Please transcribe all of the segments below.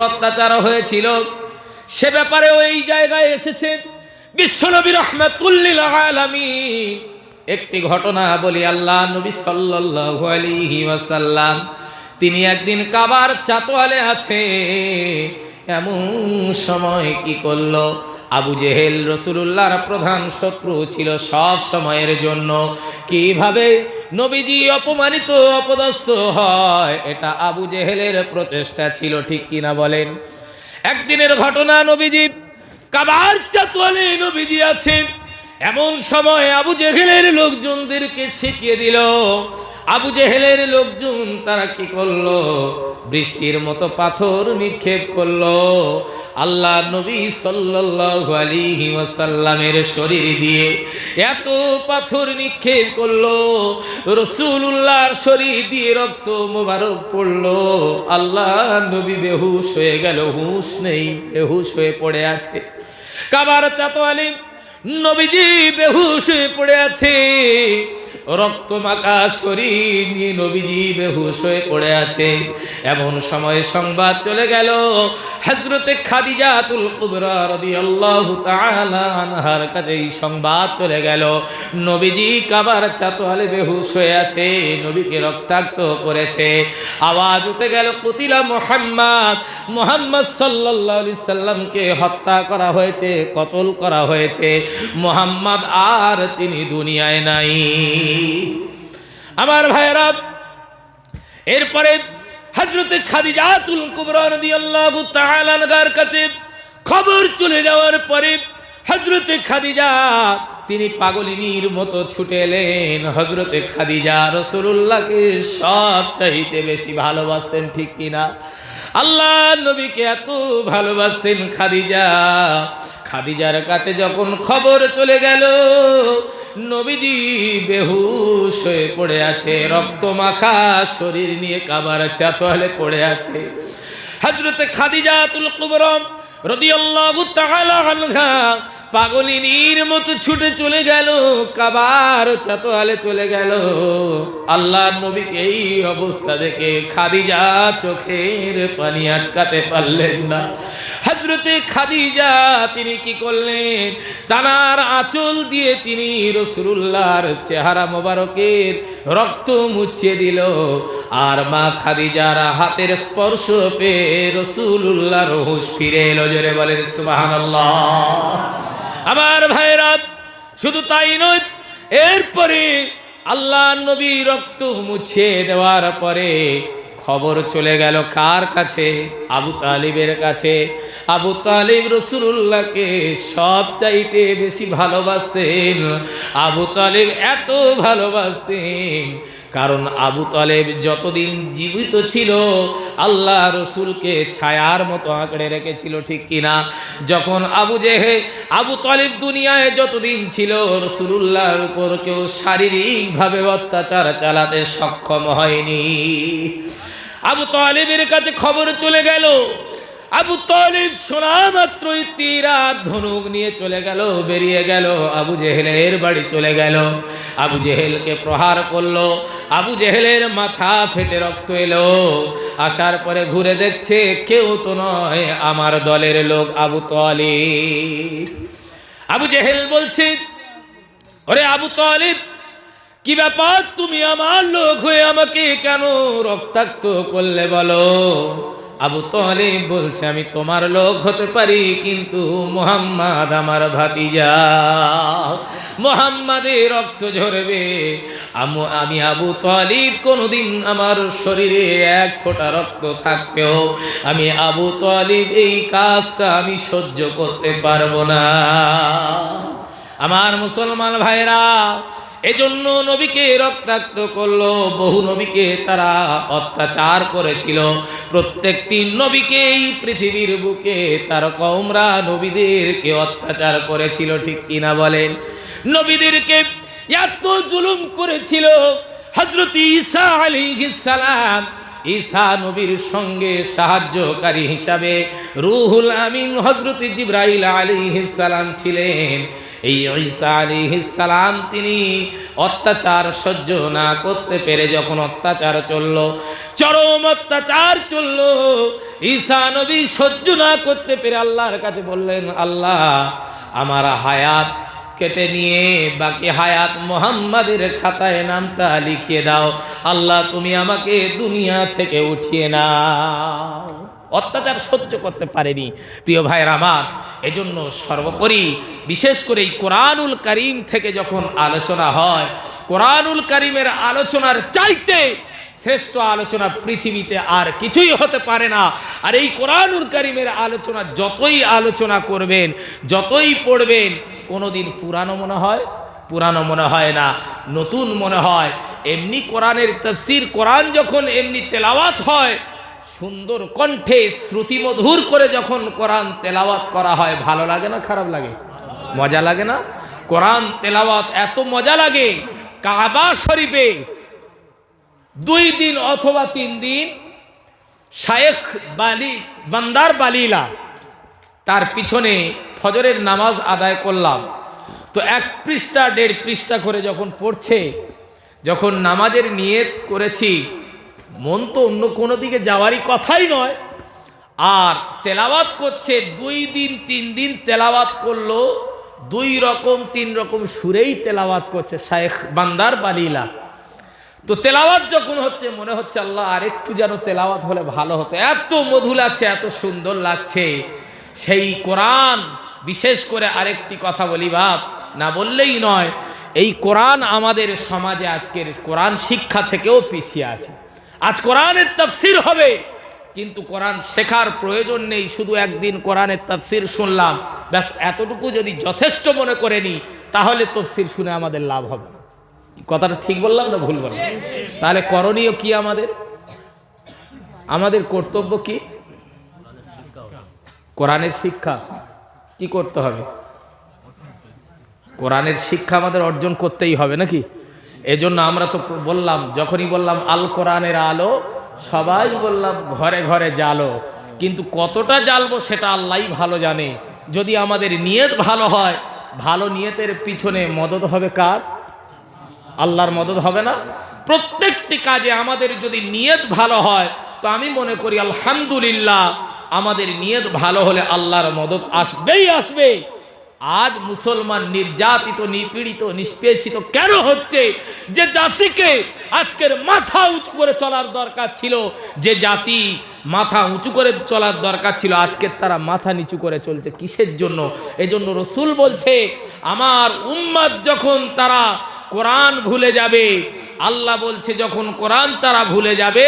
অত্যাচার হয়েছিল। সে ব্যাপারে ওই জায়গায় এসেছে। বিশ্বনবী রহমাতুল্লিল আলামিন। একটি ঘটনা বলি আল্লাহ নবী সাল্লাল্লাহু ওয়াসাল্লাম, তিনি একদিন কাবার চাতোয়ালে আছে। এমন সময় কি করল? আবু জেহেল রসুলুল্লাহর প্রধান শত্রু ছিল সব সময়ের জন্য। কীভাবে নবীজি অপমানিত, অপদস্থ হয়। এটা আবু জেহেলের প্রচেষ্টা ছিল, ঠিক কিনা বলেন? একদিনের ঘটনা, নবীজি কাবার চাতুয়ালে নবীজি আছেন। এমন সময় আবু জেহেলের লোকজনদেরকে শিখিয়ে দিল আবু জেহেলের লোকজন তারা কি করল? বৃষ্টির মতো পাথর নিক্ষেপ করল। আল্লাহ নবী সাল্লাল্লাহু আলাইহি শরীর দিয়ে এত পাথর নিক্ষেপ করল। রসুল্লাহর শরীর দিয়ে রক্ত মোবারক পড়ল। আল্লাহ নবী বেহুশ হয়ে গেল। হুঁশ নেই, বেহুশ হয়ে পড়ে আছে। কাবার চাতোয়ালি নবীজি বেহুশ হয়ে পড়ে আছে। রক্ত মাখা শরীর নিয়ে নবীজি বেহুশ হয়ে পড়ে আছে। এমন সময় সংবাদ চলে গেল হজরতে খাদিজাতুল কুবরা রাদিয়াল্লাহু তাআলা আনহার কাছে এই সংবাদ চলে গেল। নবীজি কাবার চাতোয়ালে বেহুশ হয়ে আছে, নবীকে রক্তাক্ত করেছে। আওয়াজ উঠে গেল, কুতিলা মুহাম্মদ মুহাম্মদ সাল্লাল্লাহু আলাইহি সাল্লামকে হত্যা করা হয়েছে, কতল করা হয়েছে। মুহাম্মদ আর তিনি দুনিয়ায় নাই। আমার ভাইয়েরা, এরপরে হজরতে খাদিজাতুল কুবরা রাদিয়াল্লাহু তাআলা আনহার কাছে খবর চলে যাওয়ার পরে হজরতে খাদিজা, তিনি পাগলিনীর মতো ছুটে এলেন। হজরতে খাদিজা রসুল্লাহকে সব চাইতে বেশি ভালোবাসতেন, ঠিক কিনা আল্লাহ নবীকে এত ভালোবাসতেন খাদিজা। খাদিজার কাছে যখন খবর চলে গেল নবীজি বেহুশ হয়ে পড়ে আছে, রক্ত মাখা, শরীর নিয়ে কাবার চাতোয়ালে পড়ে আছে। হজরতে খাদিজাতুল কুবরম রাদিয়াল্লাহু তাআলা আনহা পাগলিনীর মতো ছুটে চলে গেল, কাবার চাতোয়ালে চলে গেল। আল্লাহ নবীকে এই অবস্থা দেখে খাদিজা চোখের পানি আটকাতে পারলেন না। হজরতে খাদিজা তিনি কি করলেন? তানার আঁচল দিয়ে তিনি রসুল্লাহর চেহারা মোবারকের রক্ত মুছিয়ে দিল। আর মা খাদিজার হাতের স্পর্শ পেয়ে রসুল্লাহর হুশ ফিরে এলো জোরে বলেন, সুবহানাল্লাহ। আমার ভাইরা, শুধু তাই নয়, এরপরে আল্লাহ নবী রক্ত মুছে দেওয়ার পরে খবর চলে গেল কার কাছে? আবু তালিবের কাছে। আবু তালিব রসুল্লাহকে সব চাইতে বেশি ভালোবাসতেন। আবু তালিব এত ভালোবাসতেন। কারণ আবু তালেব যতদিন জীবিত ছিল, আল্লাহ রসুলকে ছায়ার মতো আঁকড়ে রেখেছিল, ঠিক কিনা? যখন আবু জেহে, আবু তালেব দুনিয়ায় যতদিন ছিল রসুল্লাহর উপর কেউ শারীরিকভাবে অত্যাচার চালাতে সক্ষম হয়নি। আবু তালেবের কাছে খবর চলে গেল। আবু তালিব শোনা মাত্রই তীর ধনুক নিয়ে চলে গেল, বেরিয়ে গেল, আবু জেহেলের বাড়ি চলে গেল। আবু জেহেলকে প্রহার করল, আবু জেহেলের মাথা ফেটে রক্ত এলো। আসার পরে ঘুরে দেখছে, কেউ তো নয় আমার দলের লোক আবু তালিব। আবু জেহেল বলছে, ওরে আবু তালিব কি ব্যাপার? তুমি আমার লোক হয়ে আমাকে কেন রক্তাক্ত করলে বলো? আবু তালিব বলছে, আমি তোমার লোক হতে পারি, কিন্তু মোহাম্মদ আমার ভাতিজা। মোহাম্মদের রক্ত ঝরবে। আমু- আমি আবু তালিব কোনোদিন আমার শরীরে এক ফোঁটা রক্ত থাকতেও আমি আবু তালিব এই কাজটা আমি সহ্য করতে পারব না। আমার মুসলমান ভাইরা এজন্য নবীকে রক্তাক্ত করল। বহু নবীকে তারা অত্যাচার করেছিল। প্রত্যেকটি নবীকে এই পৃথিবীর বুকে তার কমরা নবীদেরকে অত্যাচার করেছিল, ঠিক কিনা বলেন? নবীদেরকে এত জুলুম করেছিল। হজরত ঈসা আলাইহিস সালাম ঈসা নবীর সঙ্গে সাহায্যকারী হিসাবে রুহুল আমিন হজরত জিব্রাইল আলাইহিস সালাম ছিলেন। এই ঈসা আলাইহিস সালাম তিনি অত্যাচার সহ্য না করতে পেরে যখন অত্যাচার চলল, চরম অত্যাচার চলল, ঈসা নবী সহ্য না করতে পেরে আল্লাহর কাছে বললেন, আল্লাহ, আমার হায়াত কেটে নিয়ে বাকি হায়াত মোহাম্মদের খাতায় নামটা লিখিয়ে দাও। আল্লাহ, তুমি আমাকে দুনিয়া থেকে উঠিয়ে নাও। অত্যাচার সহ্য করতে পারেনি। প্রিয় ভাইয়ের আমার, এজন্য সর্বোপরি বিশেষ করে এই কোরআনুল করিম থেকে যখন আলোচনা হয়, কোরআনুল করিমের আলোচনার চাইতে শ্রেষ্ঠ আলোচনা পৃথিবীতে আর কিছুই হতে পারে না। আর এই কোরআনুল করিমের আলোচনা যতই আলোচনা করবেন, যতই পড়বেন, কোনোদিন পুরানো মনে হয়, পুরানো মনে হয় না, নতুন মনে হয়। এমনি কোরআনের তফসির, কোরআন যখন এমনি তেলাওয়াত হয় সুন্দর কণ্ঠে শ্রুতিমধুর করে যখন কোরআন তেলাওয়াত করা হয়, ভালো লাগে না খারাপ লাগে? মজা লাগে না? কোরআন তেলাওয়াত এত মজা লাগে, কাবা শরীফে দুই দিন অথবা তিন দিন শায়েখ বালি, বান্দার বালিলা, তার পিছনে ফজরের নামাজ আদায় করলাম। তো এক পৃষ্ঠা, দেড় পৃষ্ঠা করে যখন পড়ছে, যখন নামাজের নিয়ত করেছি মন তো অন্য কোনো দিকে যাওয়ারই কথাই নয়। আর তেলাওয়াত করছে, দুই দিন, তিন দিন তেলাওয়াত করল, দুই রকম, তিন রকম সুরেই তেলাওয়াত করছে শায়েখ বান্দার বালিলা। তো তেলাওয়াত যখন হচ্ছে, মনে হচ্ছে আল্লাহ আরেকটু যেন তেলাওয়াত হলে ভালো হতো। এত মধু লাগছে, এত সুন্দর লাগছে। সেই কোরআন, বিশেষ করে আরেকটি কথা বলি বাপ, না বললেই নয়, এই কোরআন আমাদের সমাজে আজকের কোরআন শিক্ষা থেকেও পিছিয়ে আছে। আজ কোরআনের তাফসির হবে। কিন্তু কোরআন শেখার প্রয়োজন নেই, শুধু একদিন কোরআনের তাফসির শুনলাম। ব্যাস, এতটুকু যদি যথেষ্ট মনে করে নিই তাহলে তফসির শুনে আমাদের লাভ হবে কথাটা ঠিক বললাম না ভুল বললাম? তাহলে করণীয় কি আমাদের? আমাদের কর্তব্য কি? কোরআনের শিক্ষা। কি করতে হবে? কোরআনের শিক্ষা আমাদের অর্জন করতেই হবে নাকি? এজন্য আমরা তো বললাম, যখনই বললাম আল কোরআনের আলো, সবাই বললাম ঘরে ঘরে জালো। কিন্তু কতটা জ্বালবো সেটা আল্লাহ ভালো জানে। যদি আমাদের নিয়ত ভালো হয়, ভালো নিয়তের পিছনে মদত হবে কার? আল্লাহর মদত হবে না। প্রত্যেকটি কাজে আমাদের যদি নিয়ত ভালো হয়, তো আমি মনে করি আলহামদুলিল্লাহ, আমাদের নিয়ত ভালো হলে আল্লাহর মদত আসবেই আসবে আজ মুসলমান নির্যাতিত, নিপীড়িত, নিষ্পেষিত কেন হচ্ছে? যে জাতিকে আজকের মাথা উঁচু করে চলার দরকার ছিল, যে জাতি মাথা উঁচু করে চলার দরকার ছিল আজকের তারা মাথা নিচু করে চলছে কিসের জন্য? এজন্য রসুল বলছে, আমার উম্মাদ যখন তারা কোরআন ভুলে যাবে, আল্লাহ বলছে যখন কোরআন তারা ভুলে যাবে,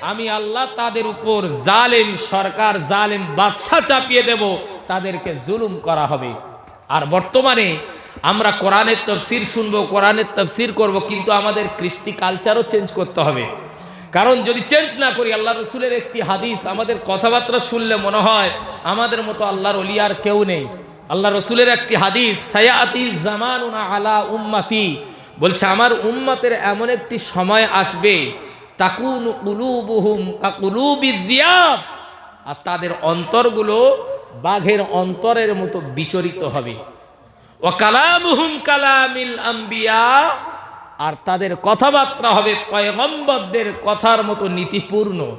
আমি আল্লাহ তাদের উপর জালেম সরকার, জালেম বাদশাহ চাপিয়ে দেব, তাদেরকে জুলুম করা হবে। আর বর্তমানে আমরা কোরআনের তফসির শুনব, কোরআনের তফসির করব, কিন্তু আমাদের কৃষ্টি কালচারও চেঞ্জ করতে হবে। কারণ যদি চেঞ্জ না করি, আল্লাহ রসুলের একটি হাদিস, আমাদের কথাবার্তা শুনলে মনে হয় আমাদের মতো আল্লাহর অলি আর কেউ নেই। আল্লাহ রসুলের একটি হাদিস, সায়াতি জামানুনা আলা উম্মাতি বলছে, আমার উম্মাতের এমন একটি সময় আসবে, তাকুন কুলুবুহুম কাকুলুবিদ্যাব আর তাদের অন্তরগুলো বাঘের অন্তরের মতো বিচরিত হবে। ও কালামুহুম কালামিল আম্বিয়া, আর তাদের কথাবার্তা হবে পয়গম্বরদের কথার মতো নীতিপূর্ণ।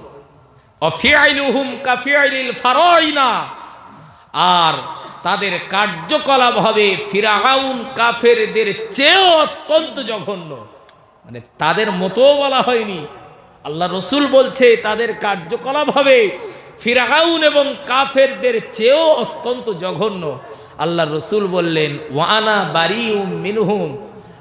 আর তাদের কার্যকলাপ হবে ফিরাউন কাফেরদের চেয়েও অত্যন্ত জঘন্য। মানে তাদের মতো বলা হয়নি। আল্লাহ রসুল বলছে, তাদের কার্যকলাপ হবে ফিরাউন এবং কাফেরদের চেয়েও অত্যন্ত জঘন্য। আল্লাহ রসুল বললেন ওয়ানা বারি মিনহুম।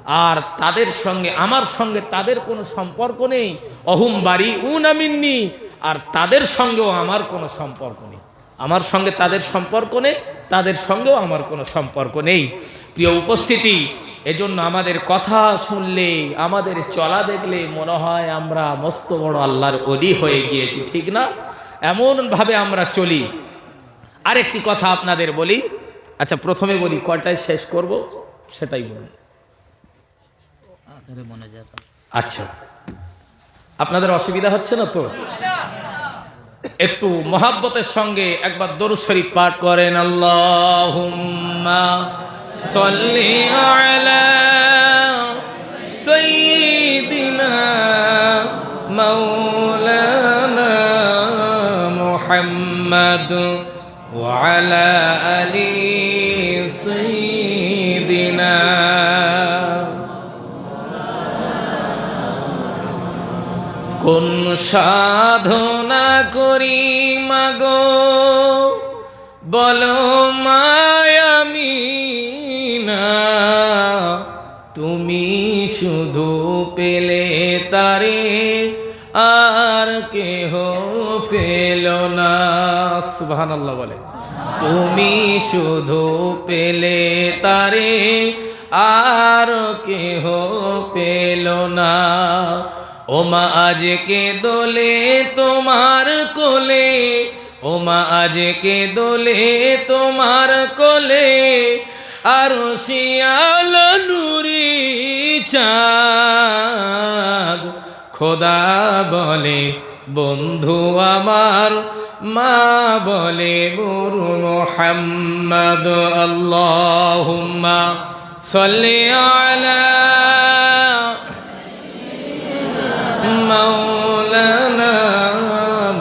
আর তাদের সঙ্গে, আমার সঙ্গে তাদের কোনো সম্পর্ক নেই। অহুম বাড়ি উন আমিননি আর তাদের সঙ্গেও আমার কোনো সম্পর্ক নেই। আমার সঙ্গে তাদের সম্পর্ক নেই, তাদের সঙ্গেও আমার কোনো সম্পর্ক নেই। প্রিয় উপস্থিতি, এজন্য আমাদের কথা শুনলে, আমাদের চলা দেখলে মনে হয় আমরা মস্ত বড় আল্লাহর অলি হয়ে গিয়েছি, ঠিক না? এমনভাবে আমরা চলি। আরেকটি কথা আপনাদের বলি। আচ্ছা প্রথমে বলি কটায় শেষ করব? সেটাই বলি আচ্ছা। আপনাদের অসুবিধা হচ্ছে না তো? একটু মহাব্বতের সঙ্গে একবার দরু শরীফ পাঠ করেন। আল্লাহ সল্লি আলা محمد وعلى آل سيدنا কোন সাধনা করি মাগো বলো মায়ামি না তুমি শুধু পেলে তারে আর কেহ পেল না, সুবহানাল্লাহ বলে। তুমি শুধু পেলে তারে, আর কেহ পেল না। ওমা আজকে দোলে তোমার কোলে, ওমা আজকে দোলে তোমার কোলে, আর শিয়াল নুরি চাঁদ, খোদা বলে বন্ধু আমার মা বলে গুরু মোহাম্মদ আল্লাহুম্মা সল্লি আলা মাওলানা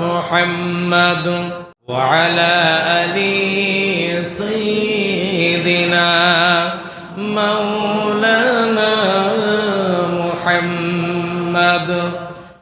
মুহাম্মদ ওয়া আলা আলী